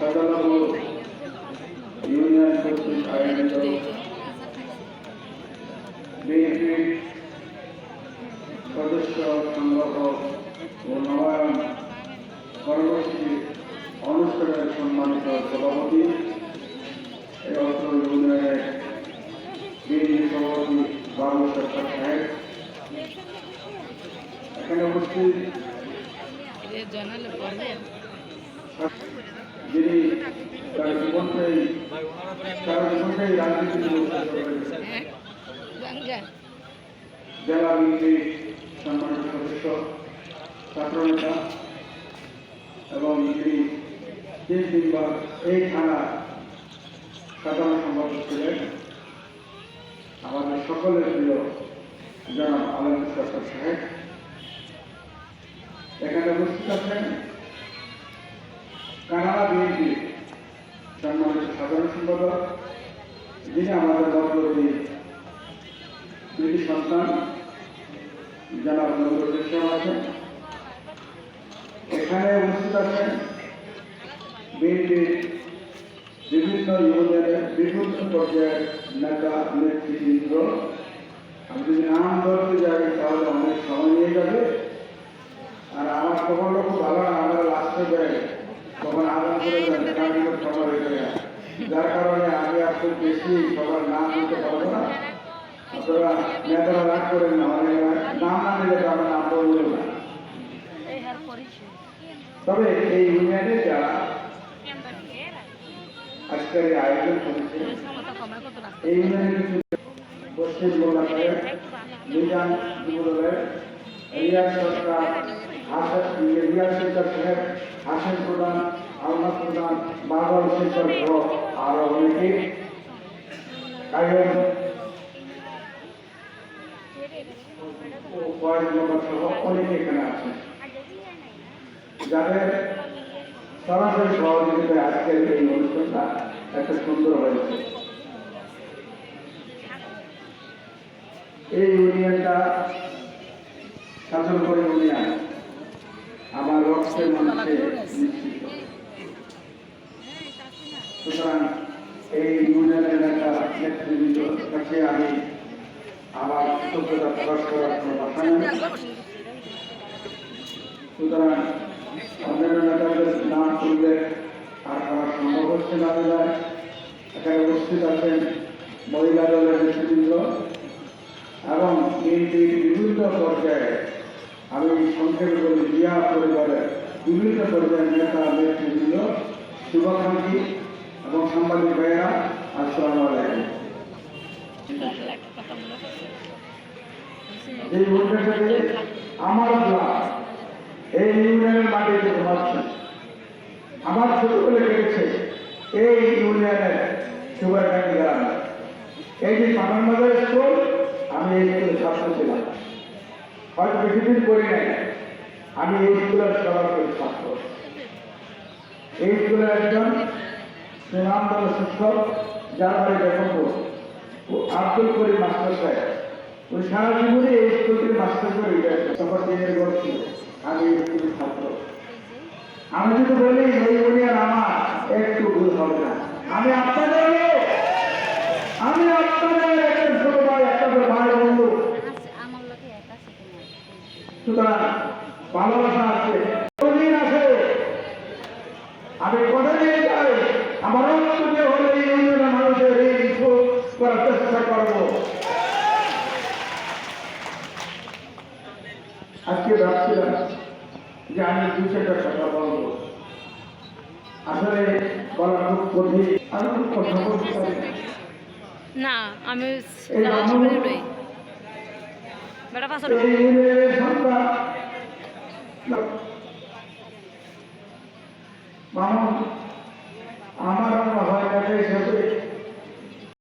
সাদানগর union কর্তৃক আয়োজিত BNP সদস্য সংগ্রহ ও নবায়ন কর্মসূচি অনুষ্ঠানের সম্মানিত সভাপতি এই অত্র ইউনিয়নের বিএনপি সভাপতি বাবু সরকার সাহেব এখানে উপস্থিত জানালে পড়বে যিনি তার জীবনটাই তার জীবনটাই গঙ্গা। জেলা বিএনপি সম্মানিত সদস্য ছাত্রনেতা এবং তিনি তিন তিনবার এই থানার সাধারণ সম্পাদক ছিলেন আমাদের সকলের প্রিয় জনাব আলম সাহেব। এখানে উপস্থিত আছেন সাধারণ সম্পাদক যিনি আমাদের বদলতি দুটি সন্তান যারা নবদেশে আছেন। এখানে উপস্থিত আছেন বিএনপির বিভিন্ন ইউনিয়নের বিভিন্ন পর্যায়ের নেতা, নেতৃবৃন্দ। আমি যদি নাম ধরতে যাই, তাহলে অনেক সময় নিয়ে যাবে। আর আমার খবরটা খুব ভালো আমরা লাস্টে যাই। তখন আদান করে দেন কারণ সময় হয়ে যায় যার কারণে আমি আর খুব বেশি সবার নাম দিতে পারব না। আপনারা নেতারা রাগ করেন না অনেক নাম না নিলে তো আমার নাম বলব না। তবে এই ইউনিয়নে যারা আজকের এই আয়োজন করেছে এই ইউনিয়নের কিছু পশ্চিম মোল্লাপাড়ের নিজাম যুবদলের রিয়াজ সরকার হাসান রিয়াজ সরকার সাহেব হাসেন প্রধান আলমা প্রধান বাদল শেখর সহ আরও অনেকে অনেকে এখানে আছেন যাদের সরাসরি সহযোগিতায় আজকের এই অনুষ্ঠানটা একটা সুন্দর হয়েছে এই ইউনিয়নটা শাসন করে ইউনিয়ন। আমার রক্তের মানুষে নিশ্চিত সুতরাং এই ইউনিয়নের একটা নেতৃবৃন্দ কাছে আমি আমার কৃতজ্ঞতা প্রকাশ করার কোনো ভাষা নেই সুতরাং অন্যান্য নেতাদের নাম করলে আর করা সম্ভব হচ্ছে না যায় এখানে উপস্থিত আছেন মহিলা দলের নেতৃবৃন্দ এবং বিএনপির বিভিন্ন পর্যায়ে আমি সংক্ষেপে বলি জিয়া পরিবারের বিভিন্ন পর্যায়ের নেতা নেতৃবৃন্দ শুভাকাঙ্ক্ষী এবং সাংবাদিক ভাইয়েরা, আসসালামু আলাইকুম। এই ভোটের আমার ক্লাস এই ইউনিয়নের মাটিতে ঘুমাচ্ছি। আমার ছোটবেলা কেটেছে, এই ইউনিয়নের সুগারকান্দি গ্রামে। এই যে পাঠান বাজার স্কুল, আমি এই স্কুলের ছাত্র ছিলাম। হয়তো বেশি দিন নাই, আমি এই স্কুলের সরাসরি ছাত্র। এই স্কুলের একজন সুনামধন্য শিক্ষক, যার বাড়ি ও আব্দুল করিম মাস্টার সাহেব ওই সারা জীবনে এই স্কুলটির মাস্টার করে তখন দিনের ছিল আমি স্কুলের ছাত্র আমি যদি বলি এই ইউনিয়ন আমার একটু ভুল হবে না। আমি আপনাদের আমি আপনাদের একটা ছোট ভাই একটা ভাই বন্ধু। সুতরাং ভালোবাসা আছে আমি কথা দিয়ে যাই আমার অন্ত দিয়ে হলে এই ইউনিয়নের মানুষের এই ইস্যু করার চেষ্টা করব আজকে ভাবছিলাম যে আমি দু চারটা কথা বলব। আসলে বলা খুব কঠিন। আমি খুব কথা বলতে পারি না। আমি বেটা পাশে